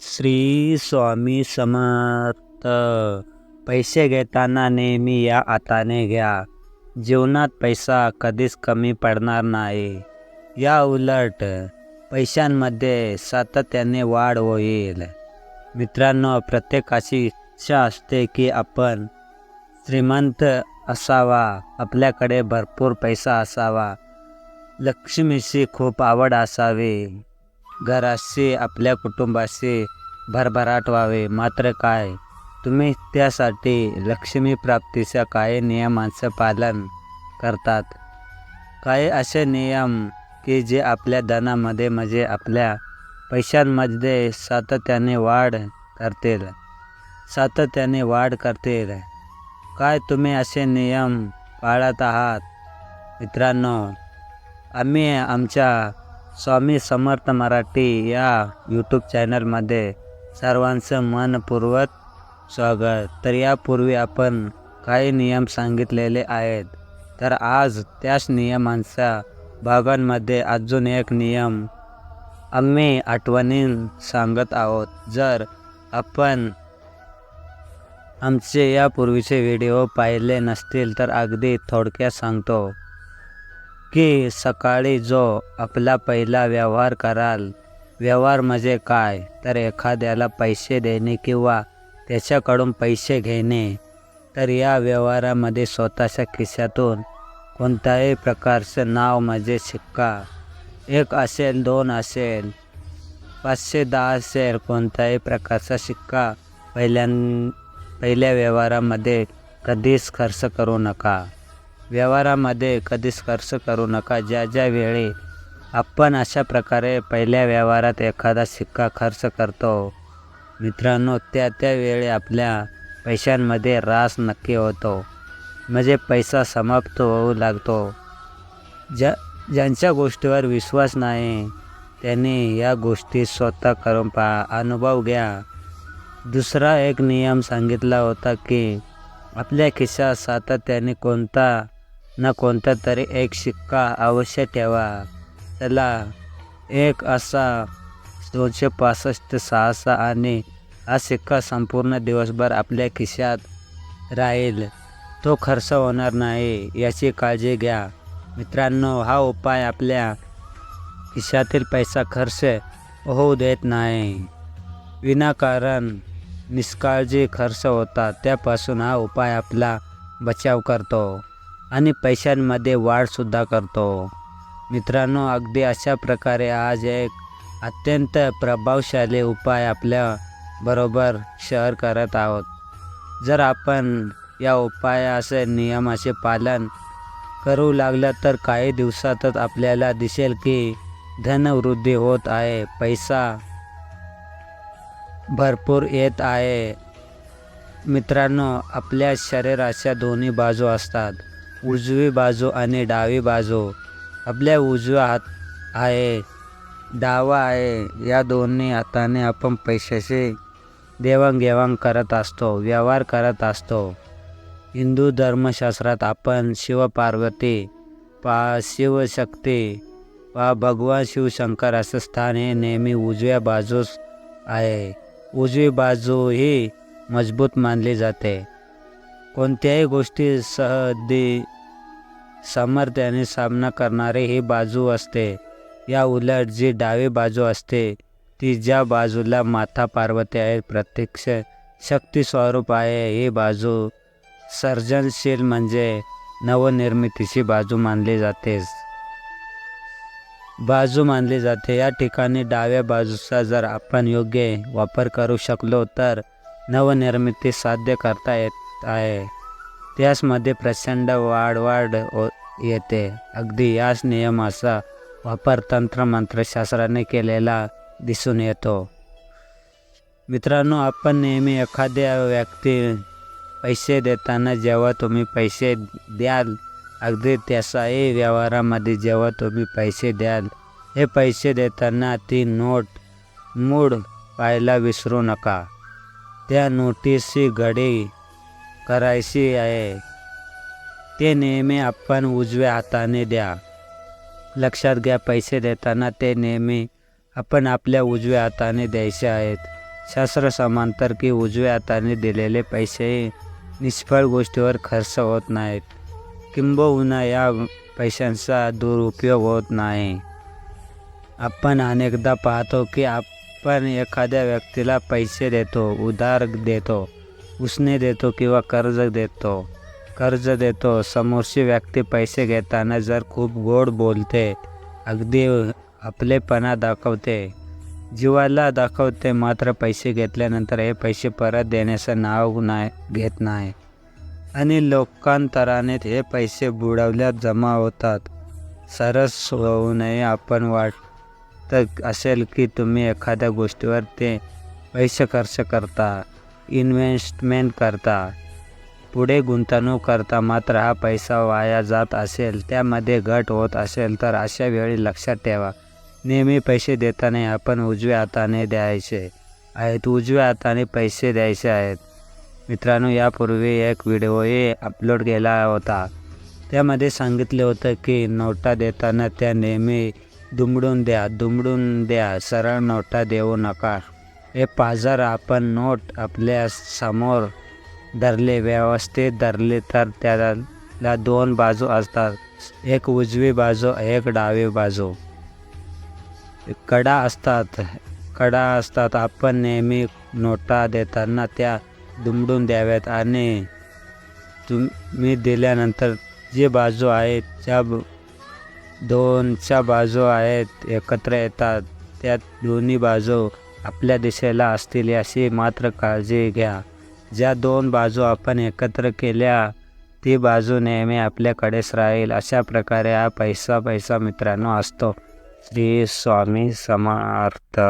श्री स्वामी समर्थ. पैसे घेताना नेहमी या हाताने घ्या. जीवनात पैसा कधीच कमी पडणार नाही. या उलट पैशांमध्ये सातत्याने वाढ होईल. मित्रांनो प्रत्येकाची इच्छा असते की आपण श्रीमंत असावा आपल्याकडे भरपूर पैसा असावा. लक्ष्मीशी खूप आवड असावी. घराशी आपल्या कुटुंबाशी भरभराट व्हावे. मात्र काय? तुम्ही त्यासाठी लक्ष्मी प्राप्तीच्या काही नियमांचं पालन करतात? काही असे नियम की जे आपल्या धनामध्ये म्हणजे आपल्या पैशांमध्ये सातत्याने वाढ करतील? सातत्याने वाढ करतील. काय तुम्ही असे नियम पाळत आहात? मित्रांनो आम्ही आमच्या स्वामी समर्थ मराठी या यूट्यूब चॅनलमध्ये सर्वांचं मनपूर्वक स्वागत. तर यापूर्वी आपण काही नियम सांगितलेले आहेत. तर आज त्याच नियमांच्या भागांमध्ये अजून एक नियम आम्ही आठवणीन सांगत आहोत. जर आपण आमचे यापूर्वीचे व्हिडिओ पाहिले नसतील तर अगदी थोडक्यात सांगतो. की सकाळी जो आपला पहिला व्यवहार कराल व्यवहार म्हणजे काय? तर एखाद्याला पैसे देणे किंवा त्याच्याकडून पैसे घेणे तर या व्यवहारामध्ये स्वतःच्या खिशातून कोणत्याही प्रकारचं नाव म्हणजे शिक्का. एक असेल दोन असेल पाचशे दहा असेल कोणत्याही प्रकारचा शिक्का पहिल्यां पहिल्या व्यवहारामध्ये कधीच खर्च करू नका. व्यवहारामध्ये कधीच खर्च करू नका. ज्या ज्या वेळी आपण अशा प्रकारे पहिल्या व्यवहारात एखादा शिक्का खर्च करतो मित्रांनो त्या त्यावेळी आपल्या पैशांमध्ये रास नक्की होतो. म्हणजे पैसा समाप्त होऊ लागतो. ज्या ज्यांच्या गोष्टीवर विश्वास नाही त्यांनी या गोष्टी स्वतः करून पहा. अनुभव घ्या. दुसरा एक नियम सांगितला होता की आपल्या खिशात सातत्याने कोणता ना कोणता तरी एक शिक्का अवश्य ठेवा. त्याला एक असा दोनशे पासष्ट सहासा आणि हा शिक्का संपूर्ण दिवसभर आपल्या खिशात राहील. तो खर्च होणार नाही याची काळजी घ्या. मित्रांनो हा उपाय आपल्या खिशातील पैसा खर्च होऊ देत नाही. विनाकारण निष्काळजी खर्च होता त्यापासून हा उपाय आपला बचाव करतो. आणि पैशांमध्ये वाढसुद्धा करतो. मित्रांनो अगदी अशा प्रकारे आज एक अत्यंत प्रभावशाली उपाय आपल्या बरोबर शेअर करत आहोत. जर आपण या उपायाचे नियमाचे पालन करू लागलं तर काही दिवसातच आपल्याला दिसेल की धनवृद्धी होत आहे पैसा भरपूर येत आहे. मित्रांनो आपल्या शरीराच्या दोन्ही बाजू असतात. उजवी बाजू आणि डावी बाजू. आपल्या उजव्या हात आहे डावा आहे. या दोन्ही हाताने आपण पैशाचे देवाणघेवाण करत असतो व्यवहार करत असतो. हिंदू धर्मशास्त्रात आपण शिवपार्वती पा शिवशक्ती वा भगवान शिवशंकर असं स्थान हे नेहमी उजव्या बाजूस आहे. उजवी बाजू ही मजबूत मानली जाते. कोणत्याही गोष्टी सहदी सामर्थ्याने सामना करणारी ही बाजू असते. या उलट जी डावी बाजू असते ती ज्या बाजूला माता पार्वती आहे प्रत्यक्ष शक्ती स्वरूप आहे ही बाजू सर्जनशील म्हणजे नवनिर्मितीची बाजू मानली जातेच. बाजू मानली जाते. या ठिकाणी डाव्या बाजूचा जर आपण योग्य वापर करू शकलो तर नवनिर्मिती साध्य करता येत आहे. त्याचमध्ये प्रचंड वाढ वाढ हो येते. अगदी याच नियमाचा वापर तंत्रमंत्रशास्त्राने केलेला दिसून येतो. मित्रांनो आपण नेहमी एखाद्या व्यक्ती पैसे देताना जेव्हा तुम्ही पैसे द्याल अगदी त्याचाही व्यवहारामध्ये जेव्हा तुम्ही पैसे द्याल हे पैसे देताना ती नोट मूड पाहायला विसरू नका. त्या नोटीसची घडी करायची आहे. ते नेहमी आपण उजव्या हाताने द्या. लक्षात घ्या पैसे देताना ते नेहमी आपण आपल्या उजव्या हाताने द्यायचे आहेत. शास्त्र समांतर की उजव्या हाताने दिलेले पैसे निष्फळ गोष्टीवर खर्च होत नाहीत. किंबहुना या पैशांचा दुरुपयोग होत नाही. आपण अनेकदा पाहतो की आपण एखाद्या व्यक्तीला पैसे देतो उधार देतो. उसने देतो किंवा कर्ज देतो. कर्ज देतो समोरची व्यक्ती पैसे घेताना जर खूप गोड बोलते अगदी आपलेपणा दाखवते जीवाला दाखवते मात्र पैसे घेतल्यानंतर हे पैसे परत देण्याचं नाव नाही घेत नाही. आणि लोकांतराने हे पैसे बुडवल्यात जमा होतात. सरस होऊ नये आपण वाटत असेल की तुम्ही एखाद्या गोष्टीवर ते पैसे खर्च करता. इन्व्हेस्टमेंट करता. पुढे गुंतवणूक करता मात्र हा पैसा वाया जात असेल त्यामध्ये घट होत असेल तर अशा वेळी लक्षात ठेवा. नेहमी पैसे देताना आपण उजव्या हाताने द्यायचे आहेत. उजव्या हाताने पैसे द्यायचे आहेत. मित्रांनो यापूर्वी एक व्हिडिओही अपलोड केला होता. त्यामध्ये सांगितले होतं की नोटा देताना त्या नेहमी दुमडून द्या दुमडून द्या सरळ नोटा देऊ नका. हे जर आपण नोट आपल्यासमोर धरले व्यवस्थित धरले तर त्याला दोन बाजू असतात. एक उजवी बाजू एक डावी बाजू. कडा असतात कडा असतात. आपण नेहमी नोटा देताना त्या दुमडून द्याव्यात आणि तुम्ही दिल्यानंतर जी बाजू आहेत त्या दोनच्या बाजू आहेत एकत्र येतात. त्या दोन्ही बाजू आपल्या दिशेला असतील याची मात्र काळजी घ्या. ज्या दोन बाजू आपण एकत्र केल्या ती बाजू नेहमी आपल्याकडेच राहील. अशा प्रकारे हा पैसा पैसा मित्रांनो असतो. श्री स्वामी समर्थ.